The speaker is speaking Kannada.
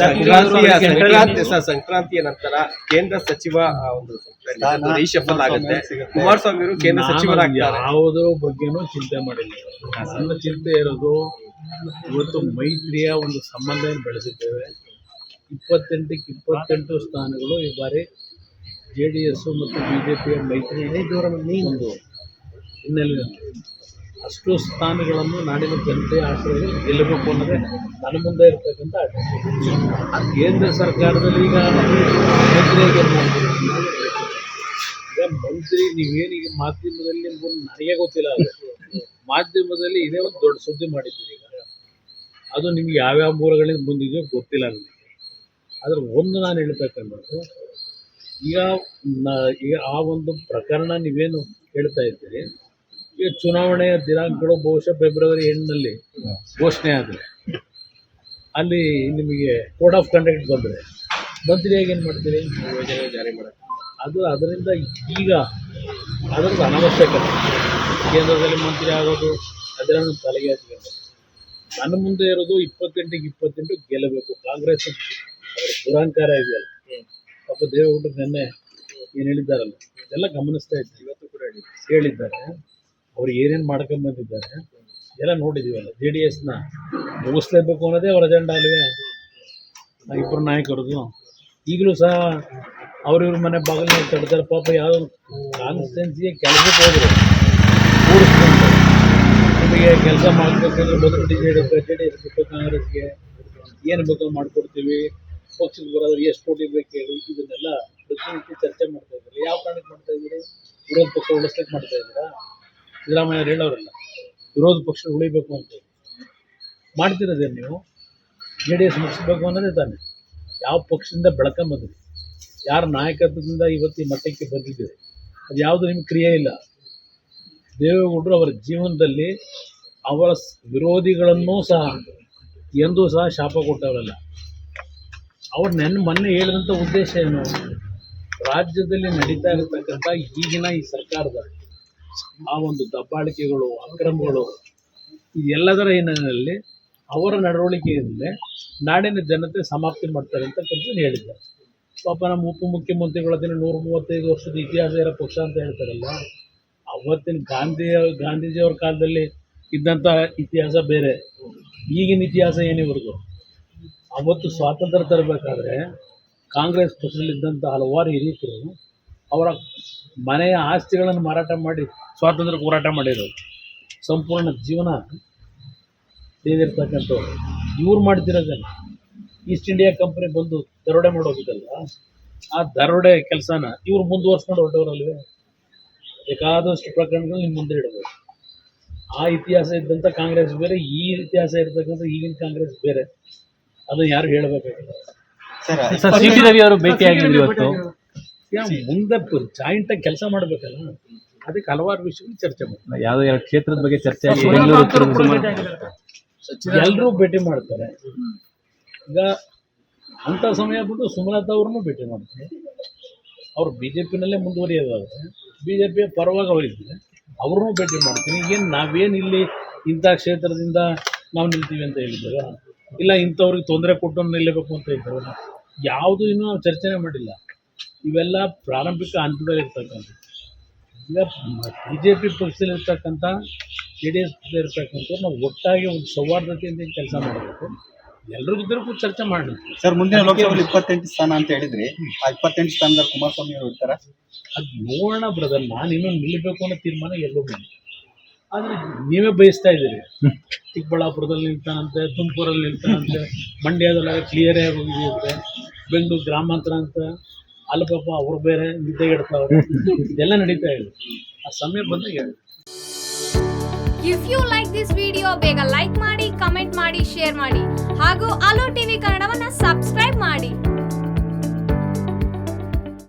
ಸಂಕ್ರಾಂತಿಯ ಸಂಕ್ರಾಂತಿ ಸಂಕ್ರಾಂತಿಯ ನಂತರ ಕೇಂದ್ರ ಸಚಿವ ಒಂದು ರೀಶಫಲ್ ಆಗುತ್ತೆ. ಕುಮಾರಸ್ವಾಮಿ ಅವರು ಕೇಂದ್ರ ಸಚಿವರಾಗ್ತಾರೆ. ಯಾವುದೋ ಬಗ್ಗೆನೂ ಚಿಂತೆ ಮಾಡಿಲ್ಲ. ನನ್ನ ಚಿಂತೆ ಇರೋದು ಇವತ್ತು ಮೈತ್ರಿಯ ಒಂದು ಸಂಬಂಧ ಬೆಳೆಸಿದ್ದೇವೆ. ಇಪ್ಪತ್ತೆಂಟಕ್ಕೆ ಇಪ್ಪತ್ತೆಂಟು ಸ್ಥಾನಗಳು ಈ ಬಾರಿ ಜೆ ಡಿ ಎಸ್ ಮತ್ತು ಬಿ ಜೆ ಪಿಯ ಮೈತ್ರಿ ಒಂದು ಹಿನ್ನೆಲೆಯಲ್ಲಿ. ಅಷ್ಟು ಸ್ಥಾನಗಳನ್ನು ನಾಡಿನ ಜನತೆ ಆಶ್ರಯ ಗೆಲ್ಲಬೇಕು ಅನ್ನೋದೇ ನನ್ನ ಮುಂದೆ ಇರ್ತಕ್ಕಂಥ ಆ ಕೇಂದ್ರ ಸರ್ಕಾರದಲ್ಲಿ ಈಗ ಮಂತ್ರಿಯಾಗಿ? ಈಗ ಮಂತ್ರಿ ನೀವೇನೀಗ ಮಾಧ್ಯಮದಲ್ಲಿ ನನಗೆ ಗೊತ್ತಿಲ್ಲ ಅದು. ಮಾಧ್ಯಮದಲ್ಲಿ ಇದೇ ಒಂದು ದೊಡ್ಡ ಸುದ್ದಿ ಮಾಡಿದ್ದೀರಿ ಈಗ. ಅದು ನಿಮ್ಗೆ ಯಾವ್ಯಾವ ಮೂಲಗಳಿಂದ ಬಂದಿದೆಯೋ ಗೊತ್ತಿಲ್ಲ ನನಗೆ. ಆದ್ರೆ ಒಂದು ನಾನು ಹೇಳ್ತಕ್ಕಂಥದ್ದು ಈಗ ಈಗ ಆ ಒಂದು ಪ್ರಕರಣ ನೀವೇನು ಹೇಳ್ತಾ ಇದ್ದೀರಿ ಚುನಾವಣೆಯ ದಿನಾಂಕಗಳು ಬಹುಶಃ ಫೆಬ್ರವರಿ ಎಂಡ್ನಲ್ಲಿ ಘೋಷಣೆ ಆದರೆ ಅಲ್ಲಿ ನಿಮಗೆ ಕೋಡ್ ಆಫ್ ಕಂಡಕ್ಟ್ ಬಂದರೆ. ಬಂದರೆ ಏನು ಮಾಡ್ತೀರಿ? ಯೋಜನೆ ಜಾರಿ ಮಾಡಕ್ಕೆ. ಅದು ಅದರಿಂದ ಈಗ ಅದರದ್ದು ಅನವಶ್ಯಕತೆ ಕೇಂದ್ರದಲ್ಲಿ ಮಂತ್ರಿ ಆಗೋದು ಅದರನ್ನು ತಲೆಗೆ ಹಚ್ಕೊಂಡು ನನ್ನ ಮುಂದೆ ಇರೋದು ಇಪ್ಪತ್ತೆಂಟಿಗೆ ಇಪ್ಪತ್ತೆಂಟು ಗೆಲ್ಲಬೇಕು. ಕಾಂಗ್ರೆಸ್ ಅವರ ದುರಹಂಕಾರ ಇದೆಯಲ್ಲ. ಪಾಪ ದೇವೇಗೌಡರು ನಿನ್ನೆ ಏನು ಹೇಳಿದ್ದಾರಲ್ಲ? ಇದೆಲ್ಲ ಗಮನಿಸ್ತಾ ಇದ್ದೀವಿ ಇವತ್ತು ಕೂಡ ಹೇಳಿ ಹೇಳಿದ್ದಾರೆ. ಅವ್ರು ಏನೇನು ಮಾಡ್ಕೊಂಡ್ ಬಂದಿದ್ದಾರೆ, ಎಲ್ಲ ನೋಡಿದೀವಲ್ಲ ಜೆ ಡಿ ಎಸ್ನ ಮುಗಿಸ್ಲೇಬೇಕು ಅನ್ನೋದೇ ಅವ್ರ ಅಜೆಂಡಾ ಅಲ್ವೇ? ಇಬ್ಬರು ನಾಯಕರದು. ಈಗಲೂ ಸಹ ಅವ್ರಿವ್ರ ಮನೆ ಬಾಗಿಲು ತಡ್ತಾರೆ ಪಾಪ ಯಾವ ಕಾನ್ಸ್ಟೆನ್ಸಿಗೆ ಕೆಲಸಕ್ಕೆ ಹೋದ್ರು. ಕೂಡಿಸ್ಕೊಂಡು ನಿಮಗೆ ಕೆಲಸ ಮಾಡಬೇಕಂದ್ರೆ ಬಂದು D J D D S ಬಿಟ್ಟು ಕಾಂಗ್ರೆಸ್ಗೆ ಏನು ಬೇಕೋ ಮಾಡಿಕೊಡ್ತೀವಿ. ಪಕ್ಷಕ್ಕೆ ಬರೋದ್ರೆ ಎಷ್ಟು ಕೋಟಿ ಬೇಕು ಹೇಳಿ, ಇದನ್ನೆಲ್ಲ ಪ್ರತಿನಿತ್ಯ ಚರ್ಚೆ ಮಾಡ್ತಾ ಇದ್ದಾರೆ. ಯಾವ ಕಾರಣಕ್ಕೆ ಮಾಡ್ತಾ ಇದ್ದೀರಿ? ವಿರೋಧ ಪಕ್ಷ ಉಳಿಸ್ಲಿಕ್ಕೆ ಮಾಡ್ತಾ ಇದ್ದೀರಾ? ಸಿದ್ದರಾಮಯ್ಯ ಹೇಳೋರಲ್ಲ, ವಿರೋಧ ಪಕ್ಷ ಉಳಿಬೇಕು ಅಂತ. ಮಾಡ್ತಿರೋದೇನು ನೀವು? ಜೆ ಡಿ ಎಸ್ ಮುಗಿಸ್ಬೇಕು ಅನ್ನೋದೇ ತಾನೆ. ಯಾವ ಪಕ್ಷದಿಂದ ಬೆಳ್ಕೊಂಬಂದ್ರಿ ಯಾರ ನಾಯಕತ್ವದಿಂದ ಇವತ್ತು ಮಟ್ಟಕ್ಕೆ ಬಂದಿದ್ದೀರಿ ಅದು ಯಾವುದು ನಿಮ್ಗೆ ಕ್ರಿಯೆ ಇಲ್ಲ. ದೇವೇಗೌಡರು ಅವರ ಜೀವನದಲ್ಲಿ ಅವರ ವಿರೋಧಿಗಳನ್ನೂ ಸಹ, ಎಂದೂ ಸಹ ಶಾಪ ಕೊಟ್ಟವರಲ್ಲ. ಅವ್ರು ನೆನ್ನೆ ಮೊನ್ನೆ ಹೇಳಿದಂಥ ಉದ್ದೇಶ ಏನು? ರಾಜ್ಯದಲ್ಲಿ ನಡೀತಾ ಇರತಕ್ಕಂಥ ಈಗಿನ ಈ ಸರ್ಕಾರದ ಆ ಒಂದು ದಬ್ಬಾಳಿಕೆಗಳು, ಅಕ್ರಮಗಳು, ಇದೆಲ್ಲದರ ಹಿನ್ನೆಲೆಯಲ್ಲಿ ಅವರ ನಡವಳಿಕೆಯಿಂದಲೇ ನಾಡಿನ ಜನತೆ ಸಮಾಪ್ತಿ ಮಾಡ್ತಾರೆ ಅಂತಕ್ಕಂಥದ್ದು ಹೇಳಿದ್ದಾರೆ. ಪಾಪ ನಮ್ಮ ಉಪಮುಖ್ಯಮಂತ್ರಿಗಳ ದಿನ ನೂರ ಮೂವತ್ತೈದು ವರ್ಷದ ಇತಿಹಾಸ ಇರೋ ಪಕ್ಷ ಅಂತ ಹೇಳ್ತಾರಲ್ಲ, ಅವತ್ತಿನ ಗಾಂಧಿ, ಗಾಂಧೀಜಿಯವ್ರ ಕಾಲದಲ್ಲಿ ಇದ್ದಂಥ ಇತಿಹಾಸ ಬೇರೆ, ಈಗಿನ ಇತಿಹಾಸ ಏನಿವರೆಗೂ? ಅವತ್ತು ಸ್ವಾತಂತ್ರ್ಯ ತರಬೇಕಾದ್ರೆ ಕಾಂಗ್ರೆಸ್ ಪಕ್ಷದಲ್ಲಿದ್ದಂಥ ಹಲವಾರು ಹಿರಿಯರು ಅವರ ಮನೆಯ ಆಸ್ತಿಗಳನ್ನು ಮಾರಾಟ ಮಾಡಿ ಸ್ವಾತಂತ್ರ್ಯ ಹೋರಾಟ ಮಾಡಿರೋರು ಸಂಪೂರ್ಣ ಜೀವನ ಸೇರಿರ್ತಕ್ಕಂಥವ್ರು ಇವ್ರು ಮಾಡ್ತಿರೋದನ್ನು ಈಸ್ಟ್ ಇಂಡಿಯಾ ಕಂಪನಿ ಬಂದು ದರೋಡೆ ಮಾಡೋಗಿದ್ದಲ್ಲ ಆ ದರೋಡೆ ಕೆಲಸನ ಇವ್ರು ಮುಂದುವರ್ಸ್ಕೊಂಡು ಹೊರಟವ್ರಲ್ವೇ ಬೇಕಾದಷ್ಟು ಪ್ರಕರಣಗಳು ನಿಮ್ಮ ಮುಂದೆ ಇಡಬೇಕು ಆ ಇತಿಹಾಸ ಇದ್ದಂಥ ಕಾಂಗ್ರೆಸ್ ಬೇರೆ ಈ ಇತಿಹಾಸ ಇರ್ತಕ್ಕಂಥ ಈಗಿನ ಕಾಂಗ್ರೆಸ್ ಬೇರೆ ಅದನ್ನು ಯಾರು ಹೇಳಬೇಕಾಗಿಲ್ಲ ಸರ್ ಸಿ ಟಿ ರವಿ ಅವರು ಭೇಟಿಯಾಗಿದ್ರು ಇವತ್ತು ಮುಂದೆ ಜಾಯಿಂಟ್ ಆಗಿ ಕೆಲಸ ಮಾಡ್ಬೇಕಲ್ಲ ಅದಕ್ಕೆ ಹಲವಾರು ವಿಷಯಗಳು ಚರ್ಚೆ ಮಾಡ್ತಾರೆ. ಯಾವುದೋ ಎರಡು ಕ್ಷೇತ್ರದ ಬಗ್ಗೆ ಚರ್ಚೆ ಎಲ್ಲರೂ ಭೇಟಿ ಮಾಡ್ತಾರೆ. ಈಗ ಅಂಥ ಸಮಯ ಬಿಟ್ಟು ಸುಮಲತಾ ಅವ್ರನ್ನೂ ಭೇಟಿ ಮಾಡ್ತಾರೆ. ಅವ್ರು ಬಿ ಜೆ ಪಿನಲ್ಲೇ ಮುಂದುವರಿಯೋದಾದ್ರೆ ಬಿ ಜೆ ಪಿಯ ಪರವಾಗಿ ಅವರಿದ್ದಾರೆ ಅವ್ರನ್ನೂ ಭೇಟಿ ಮಾಡ್ತೀನಿ. ಏನು ನಾವೇನು ಇಲ್ಲಿ ಇಂಥ ಕ್ಷೇತ್ರದಿಂದ ನಾವು ನಿಲ್ತೀವಿ ಅಂತ ಹೇಳಿದ್ದೇವೆ ಇಲ್ಲ ಇಂಥವ್ರಿಗೆ ತೊಂದರೆ ಕೊಟ್ಟು ನಿಲ್ಲಬೇಕು ಅಂತ ಇದ್ದೇವೆ ಯಾವುದು ಇನ್ನೂ ನಾವು ಚರ್ಚೆನೇ ಮಾಡಿಲ್ಲ. ಇವೆಲ್ಲ ಪ್ರಾರಂಭಿಕ ಹಂತದಲ್ಲಿ ಇರ್ತಕ್ಕಂಥ. ಈಗ ಬಿ ಜೆ ಪಿ ಪಕ್ಷದಲ್ಲಿರ್ತಕ್ಕಂಥ ಜೆ ಡಿ ಎಸ್ ಇರ್ತಕ್ಕಂಥವ್ರು ನಾವು ಒಟ್ಟಾಗಿ ಒಂದು ಸೌಹಾರ್ದತೆಯಿಂದ ಕೆಲಸ ಮಾಡಬೇಕು. ಎಲ್ಲರ ಕೂಡ ಚರ್ಚೆ ಮಾಡಿ ಸರ್ ಮುಂದಿನ ಲೋಕಸಭೆಯಲ್ಲಿ ಇಪ್ಪತ್ತೆಂಟು ಸ್ಥಾನ ಅಂತ ಹೇಳಿದ್ರಿ. ಆ ಇಪ್ಪತ್ತೆಂಟು ಸ್ಥಾನದಲ್ಲಿ ಕುಮಾರಸ್ವಾಮಿ ಅವರು ಇರ್ತಾರ? ಅದು ನೋಡೋಣ ಬ್ರದರ್ ನಾನು ಇನ್ನೊಂದು ನಿಲ್ಲಬೇಕು ಅನ್ನೋ ತೀರ್ಮಾನ ಎಲ್ಲೂ ಬಂದಿಲ್ಲ ಆದರೆ ನೀವೇ ಬಯಸ್ತಾ ಇದ್ದೀರಿ. ಚಿಕ್ಕಬಳ್ಳಾಪುರದಲ್ಲಿ ನಿಲ್ತಾನಂತೆ ತುಮಕೂರಲ್ಲಿ ನಿಲ್ತಾನಂತೆ ಮಂಡ್ಯದಲ್ಲ ಕ್ಲಿಯರ್ ಆಗಿ ಹೋಗಿದೆಯಂತೆ ಬೆಂಗಳೂರು ಗ್ರಾಮಾಂತರ ಅಂತ ಅಲ್ಲಿ ಪಾಪ ಅವ್ರು ಬೇರೆ ನಿದ್ದೆಗೆಡ್ತಾವ್ರೆ ಇದೆಲ್ಲ ನಡೀತಾ ಇದೆ. ಆ ಸಮಯ ಬಂದಾಗ ಹೇಳಿ if you like this video ಬೇಗ ಲೈಕ್ ಮಾಡಿ ಕಮೆಂಟ್ ಮಾಡಿ ಶೇರ್ ಮಾಡಿ. ಹಾಗೂ ಅಲೋ ಟಿವಿ ಕನ್ನಡವನ್ನು ಸಬ್ಸ್ಕ್ರೈಬ್ ಮಾಡಿ.